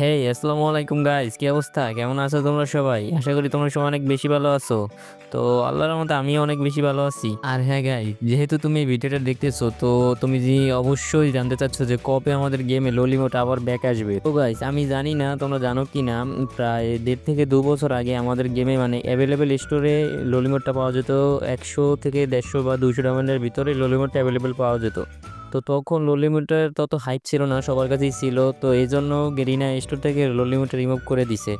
হেই আসসালামু আলাইকুম গাইস কি অবস্থা? কেমন আছো তোমরা সবাই? আশা করি তোমরা সবাই অনেক বেশি ভালো আছো। তো আল্লাহর মতো আমিও অনেক বেশি ভালো আছি। আর হ্যাঁ গাই যেহেতু তুমি ভিডিওটা দেখতেছো, তো তুমি যে অবশ্যই জানতে চাচ্ছ যে কবে আমাদের গেমে ললিমোট আবার ব্যাক আসবে। তো গাইস আমি জানি না, তোমরা জানো কি না প্রায় দেড় থেকে দু বছর আগে আমাদের গেমে মানে অ্যাভেলেবেল স্টোরে ললিমোটটা পাওয়া যেত, একশো থেকে দেড়শো বা দুশো ডায়মন্ডের ভিতরে ললিমোটটা অ্যাভেলেবেল পাওয়া যেত। তো তখন ললিমিটার তত হাইপ ছিল না, সবার কাছেই ছিল। তো এই জন্য গেরিনা স্টোর থেকে ললিমিটার রিমুভ করে দিছে।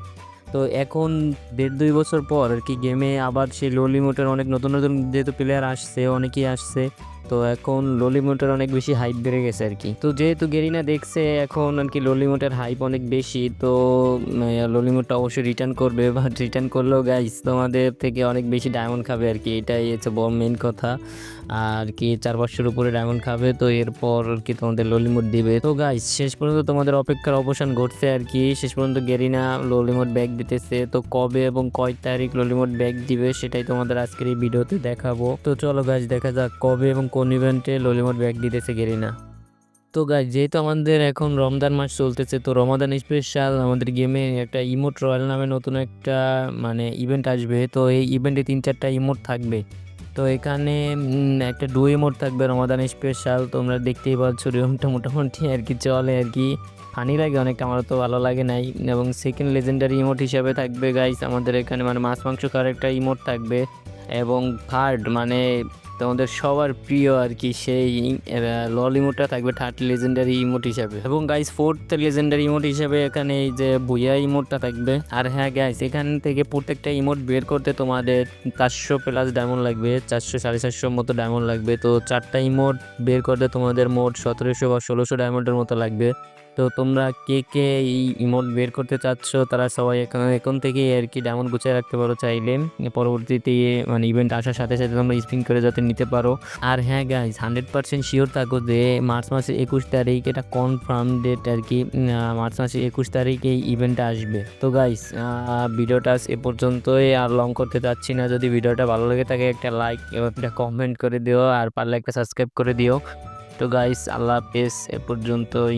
তো এখন দেড় দুই বছর পর আর কি গেমে আবার সেই ললিমিটার অনেক নতুন নতুন যেহেতু প্লেয়ার আসছে, অনেকেই আসছে। তো এখন ললিমোটের অনেক বেশি হাইপ বেড়ে গেছে আর কি তো যেহেতু গেরিনা দেখছে, এখন আর কি ললিমোটের হাইপ অনেক বেশি, তো ললিমোটটা অবশ্যই রিটার্ন করবে। বা রিটার্ন করলেও গাইস তোমাদের থেকে অনেক বেশি ডায়মন্ড খাবে আর কি এটাই হচ্ছে বড় মেন কথা। আর কি, চার পাঁচশোর উপরে ডায়মন্ড খাবে, তো এরপর আর কি তোমাদের ললিমোট দিবে। তো গাইস শেষ পর্যন্ত তোমাদের অপেক্ষার অবসান ঘটছে আর কি শেষ পর্যন্ত গেরিনা ললিমোট ব্যাগ দিতেছে। তো কবে এবং কয় তারিখ ললিমোট ব্যাগ দিবে, সেটাই তোমাদের আজকের এই ভিডিওতে দেখাবো। তো চলো গাইস দেখা যাক কবে এবং কোন ইভেন্টে ললিমোট ব্যাগ দিতেছে গেরিনা? তো গাইজ যেহেতু আমাদের এখন রমজান মাস চলতেছে, তো রমাদান স্পেশাল আমাদের গেমে একটা ইমোট রয়্যাল নামে নতুন একটা মানে ইভেন্ট আসবে। তো এই ইভেন্টে তিন চারটা ইমোট থাকবে। তো এখানে একটা ডু ইমোট থাকবে রমাদান স্পেশাল তোমরা দেখতেই পাচ্ছ রিয়মটা মোটামুটি আর কি চলে আর কি। ফানি লাগে অনেকটা আমার তো ভালো লাগে নাই। এবং সেকেন্ড লেজেন্ডারি ইমোট হিসাবে থাকবে গাইস আমাদের এখানে মানে মাছ মাংস খাওয়ার একটা ইমোট থাকবে। এবং থার্ড মানে তোমাদের সবার প্রিয় আর কি সেই লল ইমোটটা থাকবে থার্ড লেজেন্ডারি ইমোট হিসাবে। এবং গাইস ফোর্থ লেজেন্ডারি ইমোট হিসাবে এখানে এই যে ভুইয়া ইমোটটা থাকবে। আর হ্যাঁ গাইস এখান থেকে প্রত্যেকটা ইমোট বের করতে তোমাদের চারশো প্লাস ডায়মন্ড লাগবে, চারশো সাড়ে চারশোর মতো ডায়মন্ড লাগবে। তো চারটা ইমোট বের করতে তোমাদের মোট সতেরোশো বা ষোলোশো ডায়মন্ডের মতো লাগবে। তো তোমরা কে কে এই ইমোট বের করতে চাচ্ছ, তারা সবাই এখন এখন থেকেই আর কি ডায়মন্ড গুছিয়ে রাখতে পারো চাইলে। পরবর্তীতে মানে ইভেন্ট আসার সাথে সাথে তোমরা স্পিন করে যাতে নিতে পারো। আর হ্যাঁ গাইজ হান্ড্রেড পার্সেন্ট শিওর থাকো যে মার্চ মাসের একুশ তারিখ এটা কনফার্ম ডেট আর কি মার্চ মাসের একুশ তারিখ এই ইভেন্টটা আসবে। তো গাইজ ভিডিওটা এ পর্যন্তই, আর লং করতে চাচ্ছি না। যদি ভিডিওটা ভালো লাগে থাকে একটা লাইক এবং একটা কমেন্ট করে দিও, আর পারলে একটা সাবস্ক্রাইব করে দিও। তো গাইস আল্লাহ হাফেজ, এ পর্যন্তই।